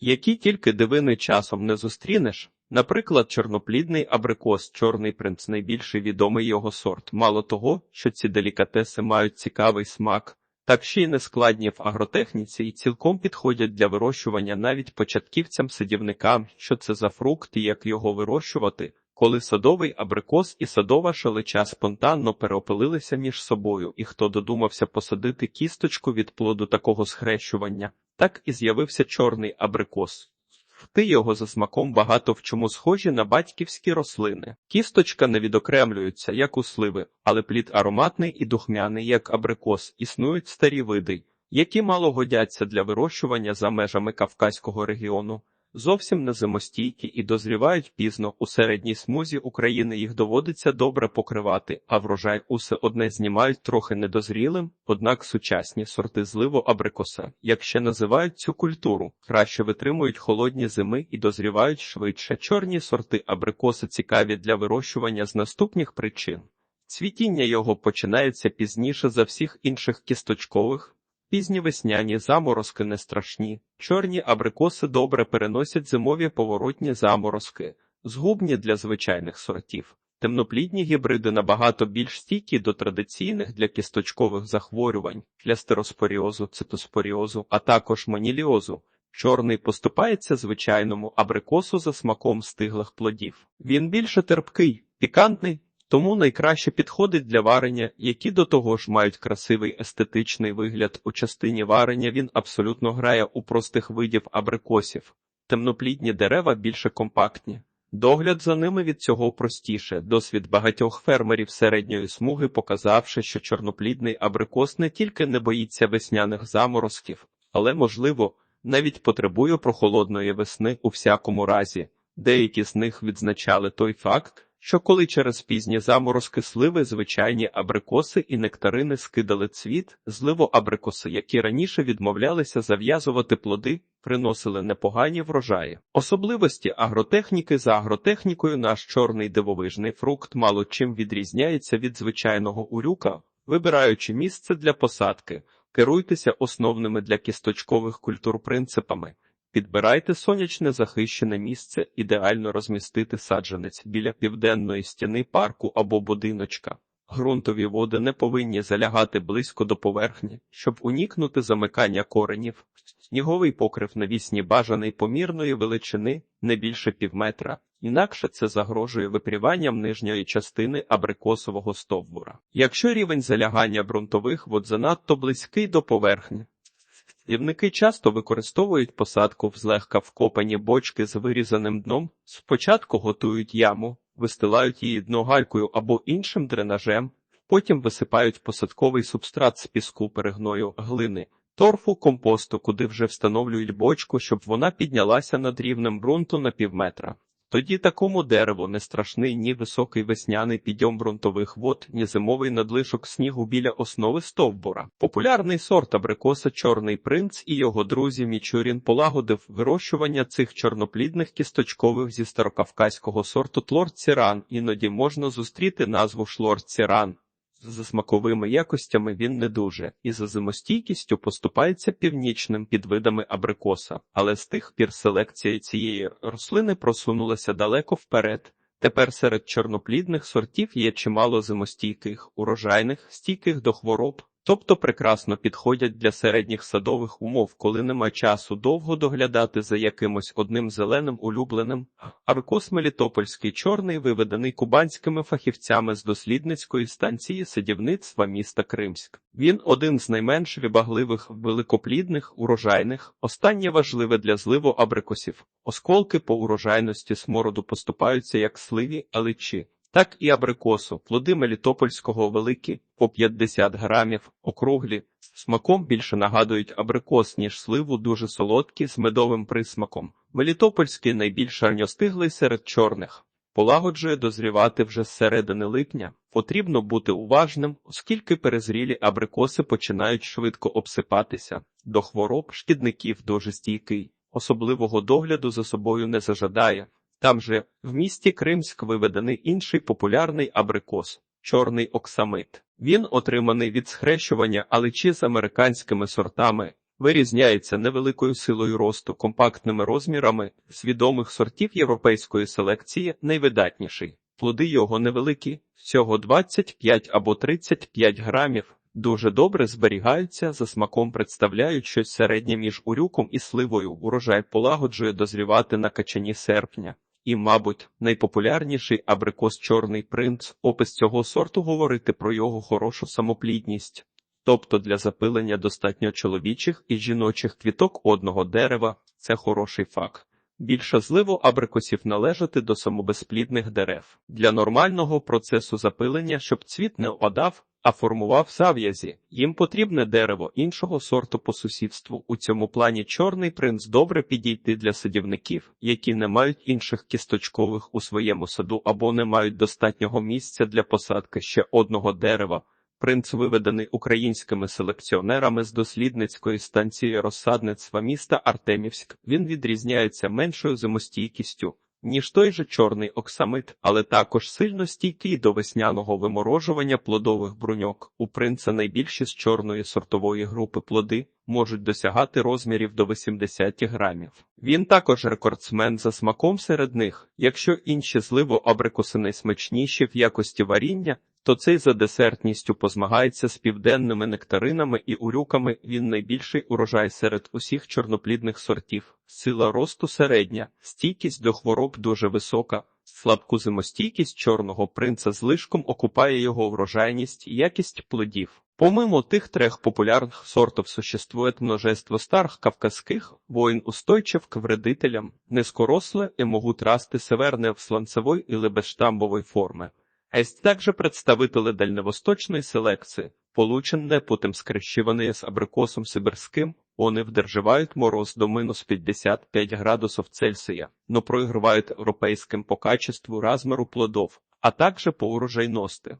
які тільки дивини часом не зустрінеш. Наприклад, чорноплідний абрикос, чорний принц найбільший відомий його сорт. Мало того, що ці делікатеси мають цікавий смак, так ще й нескладні в агротехніці і цілком підходять для вирощування навіть початківцям-садівникам, що це за фрукт і як його вирощувати, коли садовий абрикос і садова шалича спонтанно переопилилися між собою, і хто додумався посадити кісточку від плоду такого схрещування, так і з'явився чорний абрикос. Ти його за смаком багато в чому схожі на батьківські рослини. Кісточка не відокремлюється, як у сливи, але плід ароматний і духмяний, як абрикос, існують старі види, які мало годяться для вирощування за межами Кавказького регіону. Зовсім не зимостійкі і дозрівають пізно у середній смузі України їх доводиться добре покривати, а врожай усе одне знімають трохи недозрілим, однак сучасні сорти зливу абрикоса, як ще називають цю культуру, краще витримують холодні зими і дозрівають швидше. Чорні сорти абрикоса цікаві для вирощування з наступних причин. Цвітіння його починається пізніше за всіх інших кісточкових. Пізні весняні заморозки не страшні, чорні абрикоси добре переносять зимові поворотні заморозки, згубні для звичайних сортів. Темноплідні гібриди набагато більш стійкі до традиційних для кісточкових захворювань, для стероспоріозу, цитоспоріозу, а також маніліозу. Чорний поступається звичайному абрикосу за смаком стиглих плодів. Він більше терпкий, пікантний, тому найкраще підходить для варення, які до того ж мають красивий естетичний вигляд. У частині варення він абсолютно грає у простих видів абрикосів. Темноплідні дерева більше компактні. Догляд за ними від цього простіше. Досвід багатьох фермерів середньої смуги показавши, що чорноплідний абрикос не тільки не боїться весняних заморозків, але, можливо, навіть потребує прохолодної весни у всякому разі. Деякі з них відзначали той факт, що коли через пізні заморозки сливи звичайні абрикоси і нектарини скидали цвіт, зливо абрикоси, які раніше відмовлялися зав'язувати плоди, приносили непогані врожаї. Особливості агротехніки за агротехнікою наш чорний дивовижний фрукт мало чим відрізняється від звичайного урюка, вибираючи місце для посадки, керуйтеся основними для кісточкових культур принципами. Підбирайте сонячне захищене місце, ідеально розмістити саджанець біля південної стіни парку або будиночка. Ґрунтові води не повинні залягати близько до поверхні, щоб уникнути замикання коренів. Сніговий покрив навісні бажаний помірної величини не більше півметра, інакше це загрожує випріванням нижньої частини абрикосового стовбура. Якщо рівень залягання ґрунтових вод занадто близький до поверхні, Садівники часто використовують посадку в злегка вкопані бочки з вирізаним дном. Спочатку готують яму, вистилають її дно галькою або іншим дренажем, потім висипають посадковий субстрат з піску перегною глини, торфу, компосту, куди вже встановлюють бочку, щоб вона піднялася над рівнем ґрунту на півметра. Тоді такому дереву не страшний ні високий весняний підйом ґрунтових вод, ні зимовий надлишок снігу біля основи стовбура. Популярний сорт абрикоса Чорний принц і його друзі Мічурін полагодив вирощування цих чорноплідних кісточкових зі старокавказького сорту тлорціран, Іноді можна зустріти назву шлор-ціран. За смаковими якостями він не дуже, і за зимостійкістю поступається північним підвидами абрикоса, але з тих пір селекція цієї рослини просунулася далеко вперед. Тепер серед чорноплідних сортів є чимало зимостійких, урожайних, стійких до хвороб, тобто прекрасно підходять для середніх садових умов, коли нема часу довго доглядати за якимось одним зеленим улюбленим. Абрикос Мелітопольський чорний виведений кубанськими фахівцями з дослідницької станції садівництва міста Кримськ. Він один з найменш вибагливих, великоплідних, урожайних. Останнє важливе для зливу абрикосів. Осколки по урожайності смороду поступаються як сливі, аличі так і абрикосу, плоди мелітопольського великі, по 50 грамів, округлі, смаком більше нагадують абрикос, ніж сливу, дуже солодкі, з медовим присмаком. Мелітопольський найбільш ранньостиглий серед чорних. Полагоджує дозрівати вже з середини липня. Потрібно бути уважним, оскільки перезрілі абрикоси починають швидко обсипатися. До хвороб шкідників дуже стійкий, особливого догляду за собою не зажадає. Там же в місті Кримськ виведений інший популярний абрикос чорний оксамит. Він отриманий від схрещування аличі з американськими сортами. Вирізняється невеликою силою росту, компактними розмірами, з відомих сортів європейської селекції найвидатніший. Плоди його невеликі, всього 25 або 35 грамів. Дуже добре зберігаються, за смаком представляють щось середнє між урюком і сливою. Урожай полагоджує дозрівати на качані серпня. І, мабуть, найпопулярніший абрикос Чорний принц. Опис цього сорту говорити про його хорошу самоплідність. Тобто для запилення достатньо чоловічих і жіночих квіток одного дерева це хороший факт. Більше зливу абрикосів належати до самобезплідних дерев. Для нормального процесу запилення, щоб цвіт не опадав, а формував зав'язі, їм потрібне дерево іншого сорту по сусідству. У цьому плані чорний принц добре підійти для садівників, які не мають інших кісточкових у своєму саду або не мають достатнього місця для посадки ще одного дерева. Принц виведений українськими селекціонерами з дослідницької станції розсадництва міста Артемівськ. Він відрізняється меншою зимостійкістю, ніж той же чорний оксамит, але також сильно стійкий до весняного виморожування плодових бруньок. У принца найбільші з чорної сортової групи плоди можуть досягати розмірів до 80 грамів. Він також рекордсмен за смаком серед них. Якщо інші зливо абрикосини найсмачніші в якості варіння, то цей за десертністю позмагається з південними нектаринами і урюками. Він найбільший урожай серед усіх чорноплідних сортів. Сила росту середня, стійкість до хвороб дуже висока. Слабку зимостійкість чорного принца злишком окупає його врожайність і якість плодів. Помимо тих трех популярных сортов существует множество старых кавказских, воин устойчив к вредителям, низкоросле и могут расти северне в сланцевой или безштамбовой форме. Есть также представители дальневосточной селекции, полученные путем скрещивания с абрикосом сибирским, вони вдерживають мороз до минус 55 градусов Цельсия, но проигрывают европейским по качеству размеру плодов, а также по урожайности.